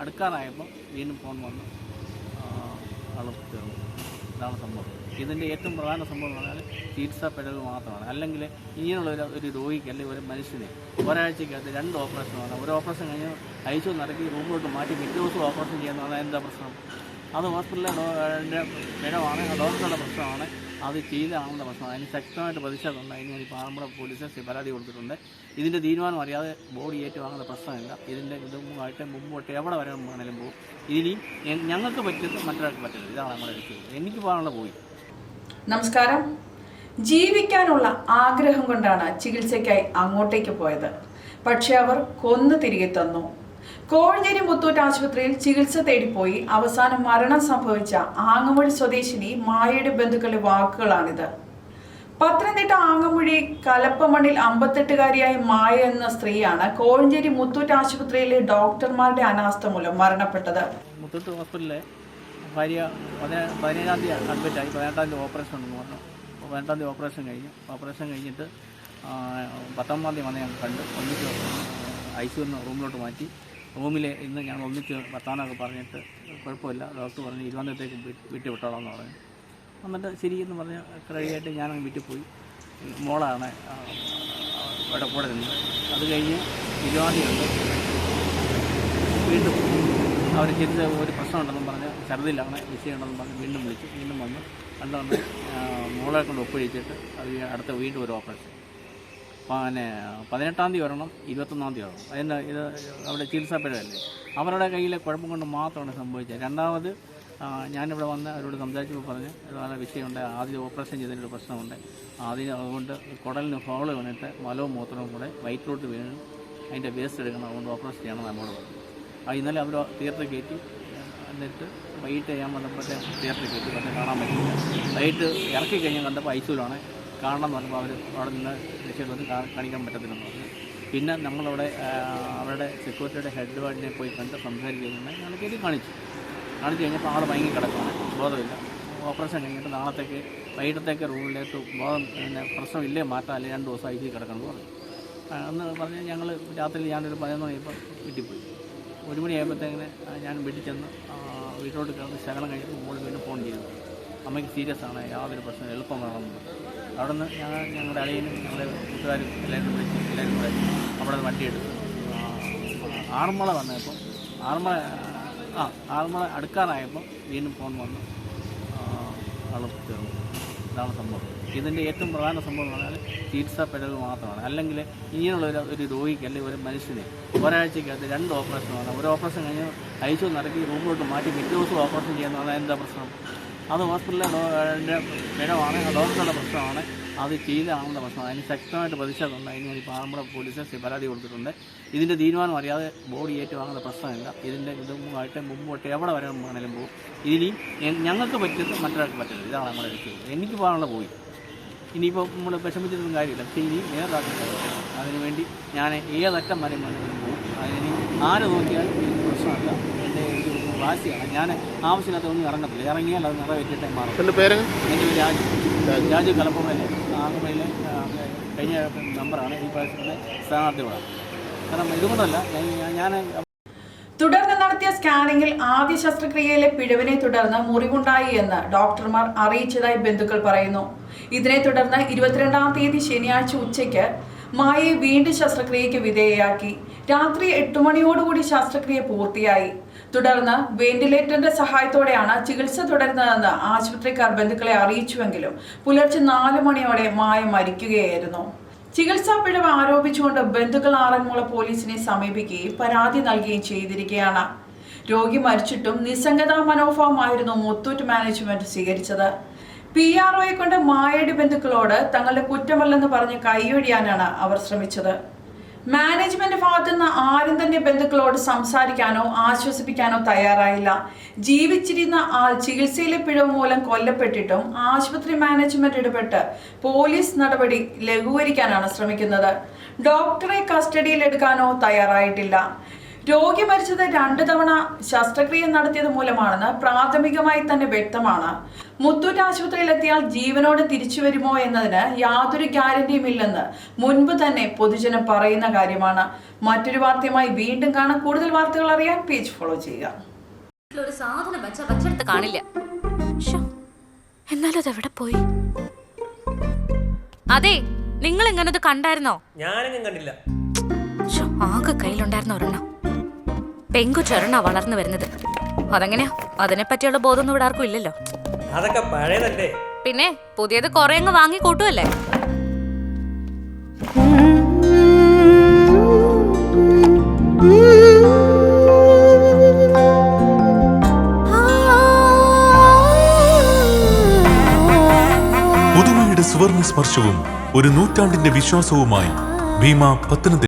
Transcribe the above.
അടുക്കാറായപ്പോൾ വീണ്ടും ഫോൺ വന്നു. ആൾ ഇതാണ് സംഭവം. ഇതിന്റെ ഏറ്റവും പ്രധാന സംഭവം എന്ന് പറഞ്ഞാൽ ചികിത്സാ പിഴവ് മാത്രമാണ്. അല്ലെങ്കിൽ ഇങ്ങനെയുള്ള ഒരു ഒരു രോഗിക്ക് അല്ലെങ്കിൽ ഒരു മനുഷ്യന് ഒരാഴ്ചക്കകത്ത് രണ്ട് ഓപ്പറേഷൻ വേണം ഒരു ഓപ്പറേഷൻ കഴിഞ്ഞ് അയച്ചു നടക്കി റൂമിലോട്ട് മാറ്റി പിറ്റേ ദിവസം ഓപ്പറേഷൻ ചെയ്യുന്നതാണ് എന്താ പ്രശ്നം? അത് ഹോസ്പിറ്റലിലെ പിഴവാണ്. ഡോക്ടറുടെ പ്രശ്നമാണ്. അത് ചെയ്താണെന്ന പ്രശ്നം. അതിന് ശക്തമായിട്ട് പ്രതിഷേധമുണ്ട്. അതിന് വേണ്ടി പാറമ്പുഴ പോലീസ് സ്റ്റേ- പരാതി കൊടുത്തിട്ടുണ്ട്. ഇതിന്റെ തീരുമാനം അറിയാതെ ബോഡി ഏറ്റുവാങ്ങുന്ന പ്രശ്നമില്ല. ഇതിന്റെ ഇതുമായിട്ട് മുമ്പോട്ട് എവിടെ വരെ വേണമെങ്കിലും പോകും. ഇനി ഞങ്ങൾക്ക് പറ്റുന്നത് മറ്റൊരാൾക്ക് പറ്റില്ല ഇതാണ് നമ്മുടെ ലക്ഷ്യം എനിക്ക് പോകാനുള്ള പോയി. നമസ്കാരം. ജീവിക്കാനുള്ള ആഗ്രഹം കൊണ്ടാണ് ചികിത്സയ്ക്കായി അങ്ങോട്ടേക്ക് പോയത്. പക്ഷെ അവർ കൊന്നു തിരികെ തന്നു. കോഴഞ്ചേരി മുത്തൂറ്റ് ആശുപത്രിയിൽ ചികിത്സ തേടിപ്പോയി. അവസാനം മരണം സംഭവിച്ച ആങ്ങമൊഴി സ്വദേശിനി മായയുടെ ബന്ധുക്കളുടെ വാക്കുകളാണിത്. പത്തനംതിട്ട ആങ്ങമൊഴി കലപ്പമണ്ണിൽ അമ്പത്തെട്ടുകാരിയായ മായ എന്ന സ്ത്രീയാണ് കോഴഞ്ചേരി മുത്തൂറ്റ് ആശുപത്രിയിലെ ഡോക്ടർമാരുടെ അനാസ്ഥ മൂലം മരണപ്പെട്ടത്. മുത്തൂറ്റ് ഹോസ്പിറ്റലിലെ ഭാര്യ പതിനേ പതിനേഴാം തീയതി അഡ്മിറ്റായി. പതിനെട്ടാം തീയതി ഓപ്പറേഷൻ ഉണ്ടെന്ന് പറഞ്ഞു. പതിനെട്ടാം തീയതി ഓപ്പറേഷൻ കഴിഞ്ഞു. ഓപ്പറേഷൻ കഴിഞ്ഞിട്ട് പത്തൊമ്പതാം തീയതി വന്ന് ഞങ്ങൾ കണ്ട്. ഒന്നിച്ച് ഐ സിന്ന് റൂമിലോട്ട് മാറ്റി. റൂമിൽ ഇന്ന് ഞാൻ ഒന്നിച്ച് വർത്താനമൊക്കെ പറഞ്ഞിട്ട് കുഴപ്പമില്ല. ഡോക്ടർ പറഞ്ഞ് ഇരുപത്തേക്ക് വീട്ടിൽ വിട്ടോളാം എന്ന് പറഞ്ഞു. എന്നിട്ട് ശരി എന്ന് പറഞ്ഞ് കഴിയായിട്ട് ഞാൻ വീട്ടിൽ പോയി. മോളാണ് അവിടെ കൂടെ നിന്ന്. അത് കഴിഞ്ഞ് ഇരുപതിയുണ്ട് വീണ്ടും അവർ ചെറിയ ഒരു പ്രശ്നമുണ്ടെന്നും പറഞ്ഞ് ഛർദിലാണ് വിഷയമുണ്ടെന്നും പറഞ്ഞ് വീണ്ടും വിളിച്ചു വീണ്ടും വന്ന്. അല്ലാണ്ട് മോളെ കൊണ്ട് ഒപ്പിഴിച്ചിട്ട് അത് അടുത്ത വീണ്ടും ഒരു ഓപ്പറേഷൻ. പിന്നെ പതിനെട്ടാം തീയതി വരണം ഇരുപത്തൊന്നാം തീയതി വരണം. അതിന്റെ ഇത് അവിടെ ചികിത്സാ പിഴവല്ലേ അവരുടെ കയ്യിലെ കുഴപ്പം കൊണ്ട് മാത്രമാണ് സംഭവിച്ചത്. രണ്ടാമത് ഞാനിവിടെ വന്ന് അവരോട് സംസാരിച്ചപ്പോൾ പറഞ്ഞ് നല്ല വിഷയമുണ്ട്. ആദ്യം ഓപ്പറേഷൻ ചെയ്തതിന്റെ പ്രശ്നമുണ്ട്. ആദ്യം അതുകൊണ്ട് കുടലിന് ഹോൾ വീണിട്ട് മലവും മൂത്രവും കൂടെ വയറ്റിലോട്ട് വീണ് അതിന്റെ വേസ്റ്റ് എടുക്കണം. അതുകൊണ്ട് ഓപ്പറേഷൻ ചെയ്യണം നമ്മോട് പറഞ്ഞു. ആ ഇന്നലെ അവർ തീർത്ത് കയറ്റി. എന്നിട്ട് വൈകിട്ട് ഞാൻ വന്നപ്പോഴത്തെ തീർത്ത് കയറ്റി. പക്ഷേ കാണാൻ പറ്റില്ല വൈകിട്ട് ഇറക്കി കഴിഞ്ഞ് കണ്ടപ്പോൾ ഐസിയിലാണ് കാണണം എന്ന് പറഞ്ഞപ്പോൾ അവർ അവിടെ നിന്ന് രക്ഷപ്പെട്ടു കാണിക്കാൻ പറ്റത്തില്ലെന്ന് പറഞ്ഞു. പിന്നെ നമ്മളവിടെ അവരുടെ സെക്യൂരിറ്റിയുടെ ഹെഡ് വാർഡിനെ പോയി കണ്ട് സംസാരിക്കുന്നുണ്ടെങ്കിൽ ഞങ്ങൾ കയറി കാണിച്ചു. കാണിച്ചു കഴിഞ്ഞപ്പോൾ ആൾ ഭയങ്കര കിടക്കുകയാണ് ബോധമില്ല. ഓപ്പറേഷൻ കഴിഞ്ഞിട്ട് നാളത്തേക്ക് വൈകിട്ടത്തേക്ക് റൂമിലേക്ക് ബോധം പിന്നെ പ്രശ്നമില്ലേ മാറ്റാം അല്ലെങ്കിൽ രണ്ട് ദിവസം ഐ കിടക്കണം എന്ന് പറഞ്ഞു. അന്ന് എന്ന് പറഞ്ഞ് ഞങ്ങൾ രാത്രി ഞാനൊരു പതിനൊന്ന് മണിയപ്പോൾ വീട്ടിൽ ഒരു ഒരു മണിയായപ്പോഴത്തേക്കിന് ഞാൻ വീട്ടിൽ ചെന്ന് വീട്ടിലോട്ട് കിടന്ന് ശകലം കഴിഞ്ഞപ്പോൾ മോൾ വീണ്ടും ഫോൺ ചെയ്തു. അമ്മയ്ക്ക് സീരിയസ് ആണ് യാതൊരു പ്രശ്നം എളുപ്പം വേണമെന്ന് അവിടെ നിന്ന് ഞങ്ങൾ ഞങ്ങളുടെ അളിയനും ഞങ്ങളുടെ കൂട്ടുകാരും എല്ലാവരും വിളിച്ച് എല്ലാവരും കൂടെ അവിടെ നിന്ന് വണ്ടി എടുത്തു. ആ, ആറന്മുള വന്നപ്പോൾ ആറന്മുള ആ ആറന്മുള അടുക്കാറായപ്പോൾ വീണ്ടും ഫോൺ വന്നു. വളർത്തുന്നു ഇതാണ് സംഭവം. ഇതിന്റെ ഏറ്റവും പ്രധാന സംഭവം എന്ന് പറഞ്ഞാൽ ചികിത്സാ പിഴവ് മാത്രമാണ്. അല്ലെങ്കിൽ ഇങ്ങനെയുള്ള ഒരു ഒരു രോഗിക്ക് അല്ലെങ്കിൽ ഒരു മനുഷ്യന് ഒരാഴ്ചക്കകത്ത് രണ്ട് ഓപ്പറേഷൻ വേണം ഒരു ഓപ്പറേഷൻ കഴിഞ്ഞ് അയച്ചു നടക്കി റൂമിലോട്ട് മാറ്റി പിറ്റേ ദിവസം ഓപ്പറേഷൻ ചെയ്യുന്നതാണ് എന്താ പ്രശ്നം? അത് ഹോസ്പിറ്റലിലെ ആ ഡോക്ടറുടെ പ്രശ്നമാണ്. അത് ചെയ്താണെന്ന പ്രശ്നം അതിന് ശക്തമായിട്ട് പ്രതിഷേധമുണ്ട്. അതിന് വേണ്ടി പാറമ്പുഴ പോലീസ് പരാതി കൊടുത്തിട്ടുണ്ട്. ഇതിന്റെ തീരുമാനം അറിയാതെ ബോഡി ഏറ്റുവാങ്ങുന്ന പ്രശ്നമില്ല. ഇതിന്റെ ഇതുമായിട്ട് മുമ്പോട്ട് എവിടെ വരെ വേണമെങ്കിലും പോകും. ഇതിനി ഞങ്ങൾക്ക് പറ്റുന്നത് മറ്റൊരാൾക്ക് പറ്റില്ല. ഇതാണ് നമ്മുടെ ലക്ഷ്യം എനിക്ക് പോകാനുള്ള പോയി. ഇനിയിപ്പോൾ നമ്മൾ വിഷമിച്ചിട്ടൊന്നും കാര്യമില്ല. പക്ഷേ ഇനി നേതാക്കൾ അതിനുവേണ്ടി ഞാൻ ഏതറ്റം വരെ വേണമെങ്കിലും പോകും. അതിനി ആര് നോക്കിയാലും പ്രശ്നമല്ല. വാശിയാണ്. ഞാൻ ആവശ്യമില്ലാത്ത ഒന്നും ഇറങ്ങത്തില്ല. ഇറങ്ങിയാൽ അത് നിറവേറ്റിട്ടേ മാറും. എന്റെ പേര് എന്റെ പേര് രാജു. രാജു. കലപ്പുറയിലെ ആകുമയിലെ കഴിഞ്ഞ നമ്പറാണ്. ഈ പ്രാവശ്യത്തിന്റെ സ്ഥാനാർത്ഥികളാണ്. കാരണം ഇതുകൊണ്ടല്ല ഞാൻ- ഞാൻ തുടർന്ന് നടത്തിയ സ്കാനിങ്ങിൽ ആദ്യ ശസ്ത്രക്രിയയിലെ പിഴവിനെ തുടർന്ന് മുറിവുണ്ടായി എന്ന് ഡോക്ടർമാർ അറിയിച്ചതായി ബന്ധുക്കൾ പറയുന്നു. ഇതിനെ തുടർന്ന് ഇരുപത്തിരണ്ടാം തീയതി ശനിയാഴ്ച ഉച്ചയ്ക്ക് മായയെ വീണ്ടും ശസ്ത്രക്രിയയ്ക്ക് വിധേയയാക്കി. രാത്രി എട്ട് മണിയോടുകൂടി ശസ്ത്രക്രിയ പൂർത്തിയായി. തുടർന്ന് വെന്റിലേറ്ററിന്റെ സഹായത്തോടെയാണ് ചികിത്സ തുടരുന്നതെന്ന് ആശുപത്രിക്കാർ ബന്ധുക്കളെ അറിയിച്ചുവെങ്കിലും പുലർച്ചെ നാല് മണിയോടെ മായ മരിക്കുകയായിരുന്നു. ചികിത്സാ പിഴവ് ആരോപിച്ചുകൊണ്ട് ബന്ധുക്കൾ ആറന്മുള പോലീസിനെ സമീപിക്കുകയും പരാതി നൽകുകയും ചെയ്തിരിക്കുകയാണ്. രോഗി മരിച്ചിട്ടും നിസ്സംഗതാ മനോഭാവമായിരുന്നു മുത്തൂറ്റ് മാനേജ്മെന്റ് സ്വീകരിച്ചത്. പി ആർ ഒയെ കൊണ്ട് മായയുടെ ബന്ധുക്കളോട് തങ്ങളുടെ കുറ്റമല്ലെന്ന് പറഞ്ഞ് കൈയൊഴിയാനാണ് അവർ ശ്രമിച്ചത്. മാനേജ്മെന്റ് ഭാഗത്തു നിന്ന് ആരും തന്നെ ബന്ധുക്കളോട് സംസാരിക്കാനോ ആശ്വസിപ്പിക്കാനോ തയ്യാറായില്ല. ജീവിച്ചിരുന്ന ആൾ ചികിത്സയിലെ പിഴവ് മൂലം കൊല്ലപ്പെട്ടിട്ടും ആശുപത്രി മാനേജ്മെന്റ് ഇടപെട്ട് പോലീസ് നടപടി ലഘൂകരിക്കാനാണ് ശ്രമിക്കുന്നത്. ഡോക്ടറെ കസ്റ്റഡിയിൽ എടുക്കാനോ തയ്യാറായിട്ടില്ല. രോഗി മരിച്ചത് രണ്ടു തവണ ശസ്ത്രക്രിയ നടത്തിയത് മൂലമാണെന്ന് പ്രാഥമികമായി തന്നെ വ്യക്തമാണ്. മുത്തൂറ്റ് ആശുപത്രിയിലെത്തിയാൽ ജീവനോട് തിരിച്ചു വരുമോ എന്നതിന് യാതൊരു ഗ്യാരണ്ടിയും ഇല്ലെന്ന് മുൻപ് തന്നെ പൊതുജനം പറയുന്ന കാര്യമാണ്. മറ്റൊരു വാർത്തയുമായി വീണ്ടും കാണാൻ കൂടുതൽ വാർത്തകൾ അറിയാൻ പേജ് ഫോളോ ചെയ്യുക. ഒരു സാധനം വെച്ച വെച്ചെടുത്ത് കാണില്ല. ശ്ശോ, എന്നാലും അതെവിടെ പോയി? അതെ നിങ്ങൾ എങ്ങനെ കണ്ടായിരുന്നോ? ഞാനെങ്ങും കണ്ടില്ല. ശ്ശോ, ആകെ കയ്യിലുണ്ടായിരുന്ന ഒരെണ്ണം. പെങ്കുച്ചൊരെണ്ണ വളർന്നു വരുന്നത്. അതെങ്ങനെയാ? അതിനെ പറ്റിയുള്ള ബോധമൊന്നും ഇവിടെ ആർക്കും ഇല്ലല്ലോ. അതൊക്കെ പഴയതല്ലേ? പിന്നെ പുതിയത് കുറെ അങ്ങ് വാങ്ങി കൂട്ടുമല്ലേ പുതുമയുടെ സുവർണ സ്പർശവും ഒരു നൂറ്റാണ്ടിന്റെ വിശ്വാസവുമായി ഭീമ പത്തനംതിട്ട